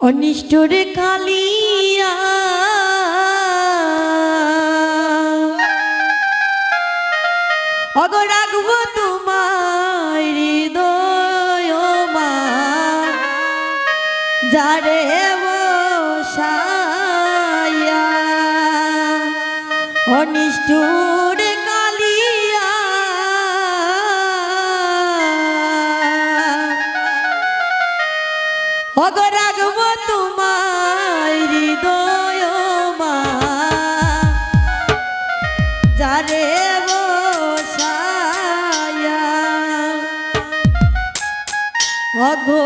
অনিষ্টরে কালিয়া। অগ তোমার হৃদয় যারে অনিষ্ঠুরে অগ রাখব তোমার হৃদয় মা। যারে বসায়া। অঘো